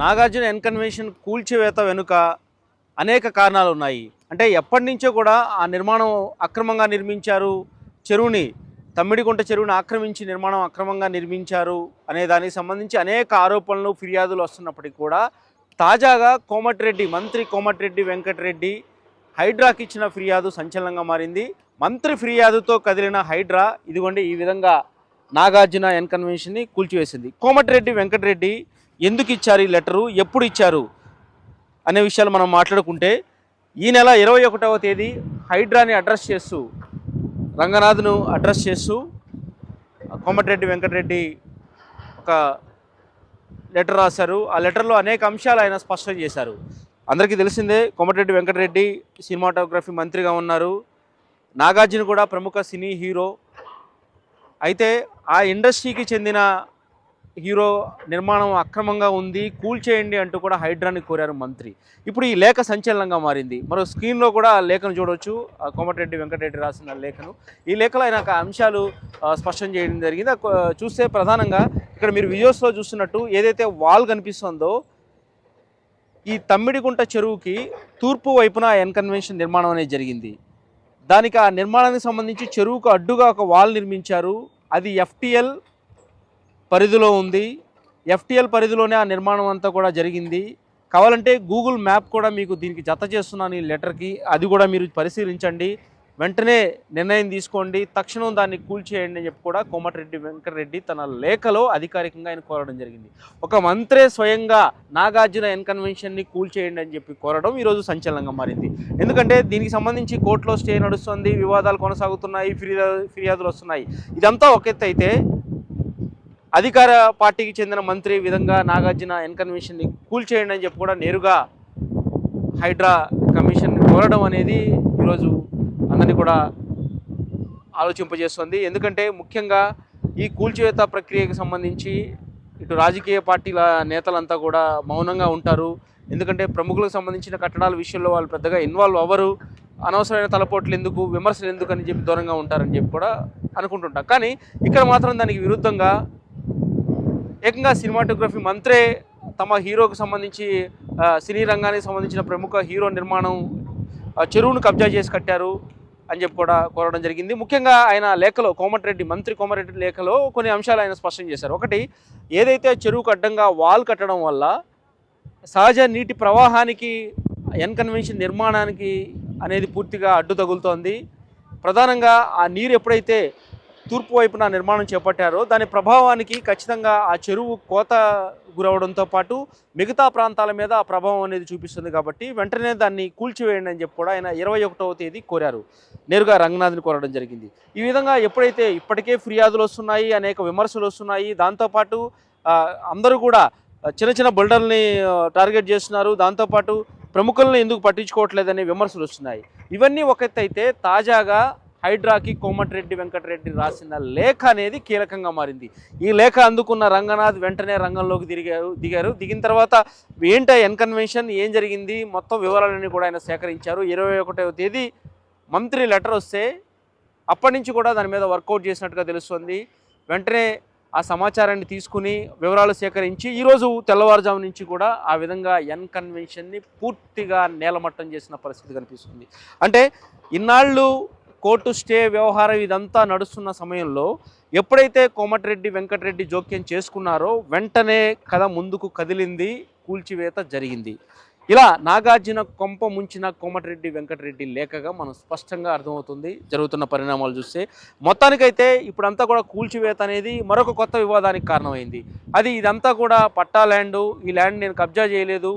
నాగార్జున ఎన్కన్వెన్షన్ కూల్చివేత వెనుక అనేక కారణాలు ఉన్నాయి అంటే ఎప్పటి నుంచో కూడా ఆ నిర్మాణం అక్రమంగా నిర్మించారు. చెరువుని తమ్మిడిగుంట చెరువుని ఆక్రమించి నిర్మాణం అక్రమంగా నిర్మించారు అనే దానికి సంబంధించి అనేక ఆరోపణలు ఫిర్యాదులు వస్తున్నప్పటికీ కూడా తాజాగా కోమటిరెడ్డి మంత్రి కోమటిరెడ్డి వెంకటరెడ్డి హైడ్రాకి ఇచ్చిన ఫిర్యాదు సంచలనంగా మారింది. మంత్రి ఫిర్యాదుతో కదిలిన హైడ్రా ఇదిగోండి ఈ విధంగా నాగార్జున ఎన్కన్వెన్షన్ని కూల్చివేసింది. కోమటిరెడ్డి వెంకటరెడ్డి ఎందుకు ఇచ్చారు ఈ లెటరు? ఎప్పుడు ఇచ్చారు? అనే విషయాలు మనం మాట్లాడుకుంటే ఈ నెల ఇరవై ఒకటవ తేదీ హైడ్రాని అడ్రస్ చేస్తూ రంగనాథ్ను అడ్రస్ చేస్తూ కోమటిరెడ్డి వెంకటరెడ్డి ఒక లెటర్ రాశారు. ఆ లెటర్లో అనేక అంశాలు ఆయన స్పష్టం చేశారు. అందరికీ తెలిసిందే కోమటిరెడ్డి వెంకటరెడ్డి సినిమాటోగ్రఫీ మంత్రిగా ఉన్నారు. నాగార్జున కూడా ప్రముఖ సినీ హీరో. అయితే ఆ ఇండస్ట్రీకి చెందిన హీరో నిర్మాణం అక్రమంగా ఉంది కూల్చేయండి అంటూ కూడా హైడ్రాని కోరారు మంత్రి. ఇప్పుడు ఈ లేఖ సంచలనంగా మారింది. మరో స్క్రీన్లో కూడా లేఖను చూడవచ్చు కోమటిరెడ్డి వెంకటరెడ్డి రాసిన లేఖను. ఈ లేఖలో ఆయన ఒక అంశాలు స్పష్టం చేయడం జరిగింది. చూస్తే ప్రధానంగా ఇక్కడ మీరు వీడియోస్లో చూస్తున్నట్టు ఏదైతే వాల్ కనిపిస్తుందో ఈ తమ్మిడిగుంట చెరువుకి తూర్పు వైపున ఎన్కన్వెన్షన్ నిర్మాణం అనేది జరిగింది. దానికి ఆ నిర్మాణానికి సంబంధించి చెరువుకు అడ్డుగా ఒక వాల్ నిర్మించారు. అది ఎఫ్టిఎల్ పరిధిలో ఉంది. ఎఫ్టిఎల్ పరిధిలోనే ఆ నిర్మాణం అంతా కూడా జరిగింది. కావాలంటే గూగుల్ మ్యాప్ కూడా మీకు దీనికి జత చేస్తున్నాను ఈ లెటర్కి అది కూడా మీరు పరిశీలించండి. వెంటనే నిర్ణయం తీసుకోండి. తక్షణం దాన్ని కూల్చేయండి అని చెప్పి కూడా కోమటిరెడ్డి వెంకటరెడ్డి తన లేఖలో అధికారికంగా ఆయన కోరడం జరిగింది. ఒక మంత్రే స్వయంగా నాగార్జున ఎన్కన్వెన్షన్ని కూల్చేయండి అని చెప్పి కోరడం ఈరోజు సంచలనంగా మారింది. ఎందుకంటే దీనికి సంబంధించి కోర్టులో స్టే నడుస్తుంది. వివాదాలు కొనసాగుతున్నాయి. ఫిర్యాదు ఫిర్యాదులు వస్తున్నాయి. ఇదంతా ఒక ఎత్తు అయితే అధికార పార్టీకి చెందిన మంత్రి విధంగా నాగార్జున ఎన్కన్వెన్షన్ని కూల్చేయండి అని చెప్పి కూడా నేరుగా హైడ్రా కమిషన్ కోరడం అనేది ఈరోజు అందరినీ కూడా ఆలోచింపజేస్తుంది. ఎందుకంటే ముఖ్యంగా ఈ కూల్చివేత ప్రక్రియకు సంబంధించి ఇటు రాజకీయ పార్టీల నేతలంతా కూడా మౌనంగా ఉంటారు. ఎందుకంటే ప్రముఖులకు సంబంధించిన కట్టడాల విషయంలో వాళ్ళు పెద్దగా ఇన్వాల్వ్ అవ్వరు. అనవసరమైన తలపోట్లు ఎందుకు విమర్శలు ఎందుకు అని చెప్పి దూరంగా ఉంటారని చెప్పి కూడా అనుకుంటుంటాం. కానీ ఇక్కడ మాత్రం దానికి విరుద్ధంగా ఏకంగా సినిమాటోగ్రఫీ మంత్రే తమ హీరోకు సంబంధించి సినీ రంగానికి సంబంధించిన ప్రముఖ హీరో నిర్మాణం చెరువును కబ్జా చేసి కట్టారు అని చెప్పి కూడా కోరడం జరిగింది. ముఖ్యంగా ఆయన లేఖలో కోమటిరెడ్డి మంత్రి కోమటిరెడ్డి లేఖలో కొన్ని అంశాలు ఆయన స్పష్టం చేశారు. ఒకటి ఏదైతే చెరువుకు అడ్డంగా వాల్ కట్టడం వల్ల సహజ నీటి ప్రవాహానికి ఎన్కన్వెన్షన్ నిర్మాణానికి అనేది పూర్తిగా అడ్డు తగులుతోంది ప్రధానంగా ఆ నీరు ఎప్పుడైతే తూర్పు వైపున నిర్మాణం చేపట్టారో దాని ప్రభావానికి ఖచ్చితంగా ఆ చెరువు కోత గురవడంతో పాటు మిగతా ప్రాంతాల మీద ఆ ప్రభావం అనేది చూపిస్తుంది కాబట్టి వెంటనే దాన్ని కూల్చివేయండి అని చెప్పి కూడా ఆయన ఇరవై ఒకటవ తేదీ కోరారు. నేరుగా రంగనాథ్ని కోరడం జరిగింది. ఈ విధంగా ఎప్పుడైతే ఇప్పటికే ఫిర్యాదులు వస్తున్నాయి అనేక విమర్శలు వస్తున్నాయి దాంతోపాటు అందరూ కూడా చిన్న చిన్న బిల్డర్ని టార్గెట్ చేస్తున్నారు దాంతోపాటు ప్రముఖులను ఎందుకు పట్టించుకోవట్లేదనే విమర్శలు వస్తున్నాయి. ఇవన్నీ ఒక అయితే తాజాగా హైడ్రాకి కోమటిరెడ్డి వెంకటరెడ్డి రాసిన లేఖ అనేది కీలకంగా మారింది. ఈ లేఖ అందుకున్న రంగనాథ్ వెంటనే రంగంలోకి దిగారు దిగారు. దిగిన తర్వాత ఏంట ఎన్కన్వెన్షన్? ఏం జరిగింది? మొత్తం వివరాలన్నీ కూడా ఆయన సేకరించారు. ఇరవై ఒకటవ తేదీ మంత్రి లెటర్ వస్తే అప్పటి నుంచి కూడా దాని మీద వర్కౌట్ చేసినట్టుగా తెలుస్తుంది. వెంటనే ఆ సమాచారాన్ని తీసుకుని వివరాలు సేకరించి ఈరోజు తెల్లవారుజాము నుంచి కూడా ఆ విధంగా ఎన్ కన్వెన్షన్ని పూర్తిగా నేలమట్టం చేసిన పరిస్థితి కనిపిస్తుంది. అంటే ఇన్నాళ్ళు కోర్టు స్టే వ్యవహారం ఇదంతా నడుస్తున్న సమయంలో ఎప్పుడైతే కోమటిరెడ్డి వెంకటరెడ్డి జోక్యం చేసుకున్నారో వెంటనే కథ ముందుకు కదిలింది కూల్చివేత జరిగింది. ఇలా నాగార్జున కొంప ముంచిన కోమటిరెడ్డి వెంకటరెడ్డి లేఖగా మనం స్పష్టంగా అర్థమవుతుంది. జరుగుతున్న పరిణామాలు చూస్తే మొత్తానికైతే ఇప్పుడంతా కూడా కూల్చివేత అనేది మరొక కొత్త వివాదానికి కారణమైంది. అది ఇదంతా కూడా పట్టా ల్యాండ్. ఈ ల్యాండ్ నేను కబ్జా చేయలేదు.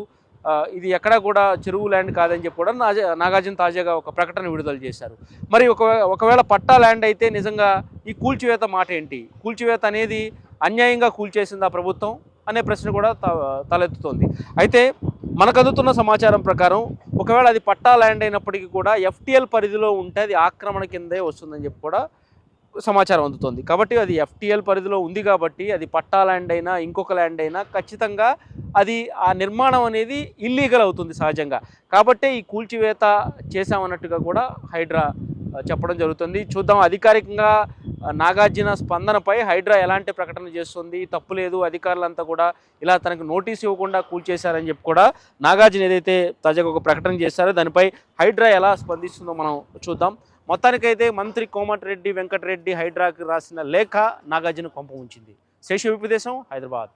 ఇది ఎక్కడా కూడా చెరువు ల్యాండ్ కాదని చెప్పి కూడా నాగార్జున తాజాగా ఒక ప్రకటన విడుదల చేశారు. మరి ఒక ఒకవేళ పట్టా ల్యాండ్ అయితే నిజంగా ఈ కూల్చివేత మాట ఏంటి? కూల్చివేత అనేది అన్యాయంగా కూల్చేసిందా ప్రభుత్వం? అనే ప్రశ్న కూడా త- తలెత్తుతోంది. అయితే మనకు అందుతున్న సమాచారం ప్రకారం ఒకవేళ అది పట్టా ల్యాండ్ అయినప్పటికీ కూడా ఎఫ్టీఎల్ పరిధిలో ఉంటే అది ఆక్రమణ కిందే వస్తుందని చెప్పి కూడా సమాచారం అందుతుంది. కాబట్టి అది ఎఫ్టీఎల్ పరిధిలో ఉంది కాబట్టి అది పట్టా ల్యాండ్ అయినా ఇంకొక ల్యాండ్ అయినా ఖచ్చితంగా అది ఆ నిర్మాణం అనేది ఇల్లీగల్ అవుతుంది సహజంగా. కాబట్టే ఈ కూల్చివేత చేశామన్నట్టుగా కూడా హైడ్రా చెప్పడం జరుగుతుంది. చూద్దాం అధికారికంగా నాగార్జున స్పందనపై హైడ్రా ఎలాంటి ప్రకటన చేస్తుంది తప్పు లేదు అధికారులంతా కూడా ఇలా తనకు నోటీస్ ఇవ్వకుండా కూల్చేశారని చెప్పి కూడా నాగార్జున ఏదైతే తాజాగా ఒక ప్రకటన చేశారో దానిపై హైడ్రా ఎలా స్పందిస్తుందో మనం చూద్దాం. మొత్తానికైతే మంత్రి కోమటిరెడ్డి వెంకటరెడ్డి హైడ్రాకి రాసిన లేఖ నాగార్జున కొంప ఉంచింది. శేష విపదేశం హైదరాబాద్.